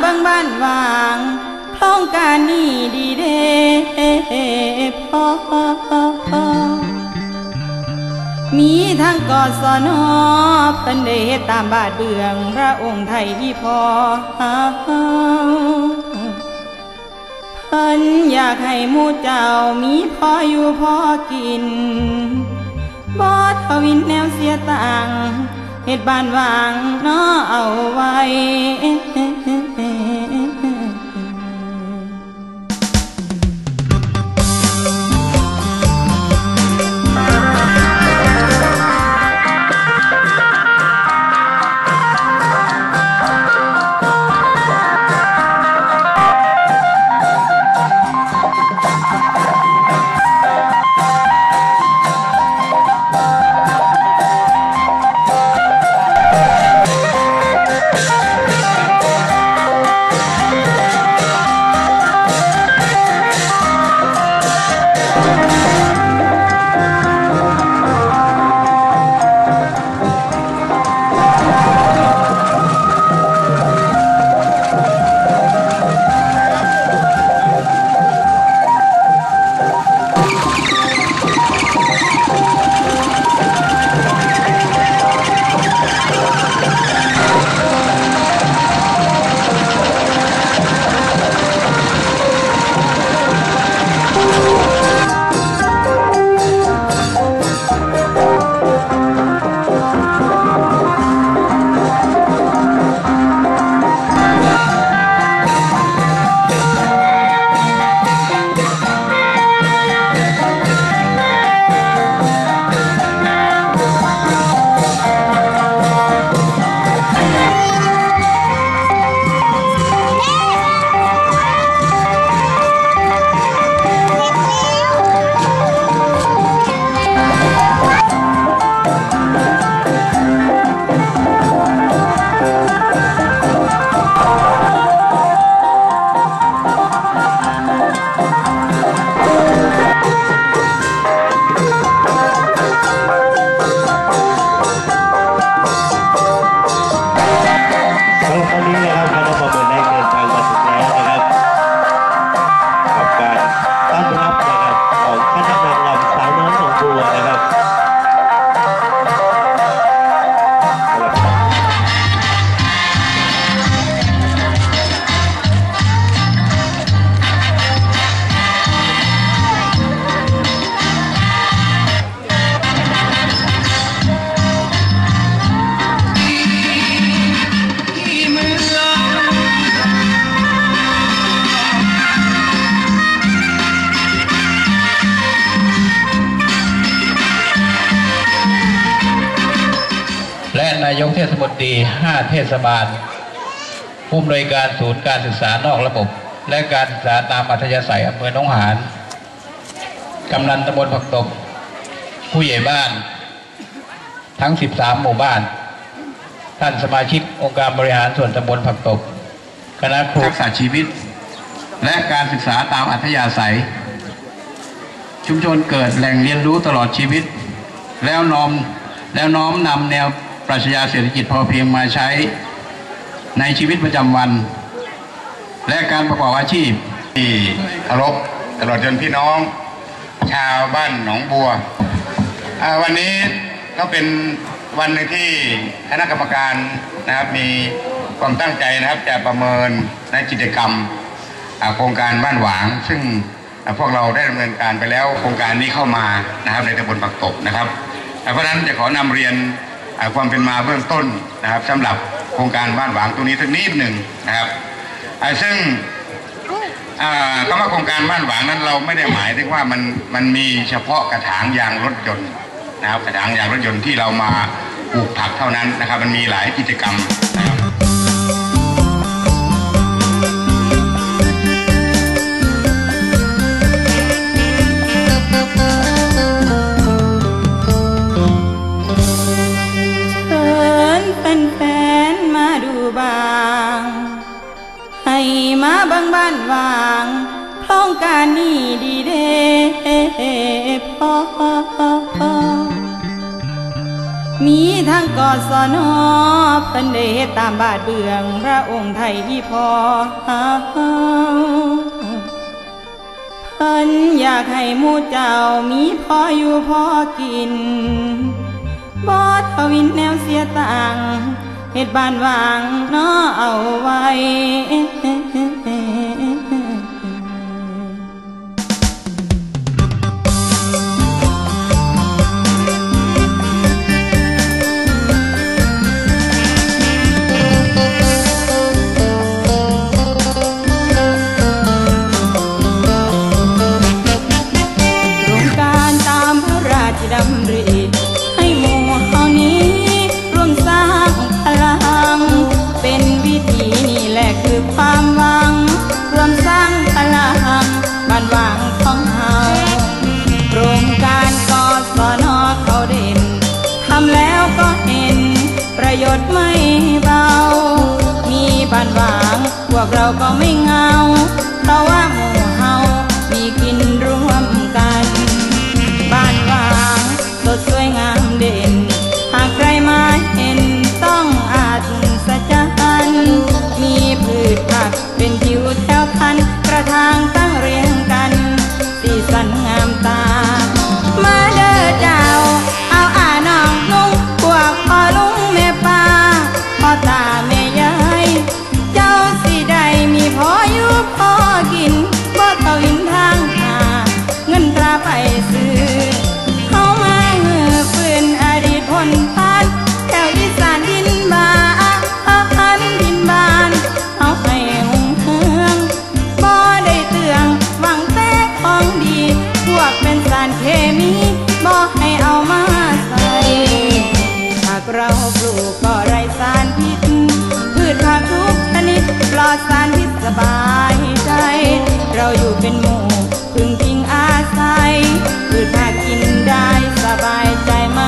เบิ่งบ้านวางโครงการนี้ดีเด้พ่อมีทั้งกอสนอเพิ่นได้เฮ็ดตามบาทเบือง พระองค์ไทยที่พอเพิ่นอยากให้หมู่เจ้ามีพออยู่พอกินบ่ทวินแนวเสียตังเฮ็ดบ้านวางนาะเอาไว้ ศมนตรี5เทศบาล ผู้อำนวยการศูนย์การศึกษานอกระบบ และการศึกษาตามอัธยาศัยอำเภอหนองหานกำนันตำบลผักตบ ผู้ใหญ่บ้าน ทั้ง 13 หมู่บ้าน ท่านสมาชิกองค์การบริหารส่วนตำบลผักตบ คณะครูทักษะชีวิต และการศึกษาตามอัธยาศัย ชุมชนเกิดแหล่งเรียนรู้ตลอดชีวิต แล้วน้อมแล้วน้อมนำแนว ปรัชญาเศรษฐกิจพอเพียงมาใช้ในชีวิตประจำวัน และการประกอบอาชีพที่เคารพตลอดจนพี่น้อง ชาวบ้านหนองบัว วันนี้ก็เป็นวันหนึ่งที่คณะกรรมการนะครับมีความตั้งใจนะครับจะประเมินในกิจกรรมโครงการบ้านหวาง ซึ่งพวกเราได้ดำเนินการไปแล้วโครงการนี้เข้ามานะครับในตำบลปักตบนะครับเพราะฉะนั้นจะขอนำเรียน ความเป็นมาเบื้องต้นนะครับสำหรับโครงการบ้านหวางตรงนี้สักนิดหนึ่งนะครับซึ่งคำว่าโครงการบ้านหวางนั้นเราไม่ได้หมายถึงว่ามันมันมีเฉพาะกระถางยางรถยนต์นะครับกระถางยางรถยนต์ที่เรามาปลูกผักเท่านั้นนะครับ มันมีหลายกิจกรรมนะครับ การนี่ดีเด้พอมีทั้งกอสนอเป็นเดชตามบาทเบืองพระองค์ไทยที่พอเพิ่นอยากให้มูเจ้ามีพออยู่พอกินบอดปวินแนวเสียต่างเหตุบานวางน้อเอาไว้ ปยชไม่เบา มีบ้านวางพวกเราก็ไม่เงาารเคมีบอกให้เอามาใส่หากเราปลูกก็ไร้สารพิษ พืชผักทุกชนิดปลอดสารพิษสบายใจ เราอยู่เป็นหมู่พึ่งพิงอาศัยพืชผักกินได้สบายใจไหม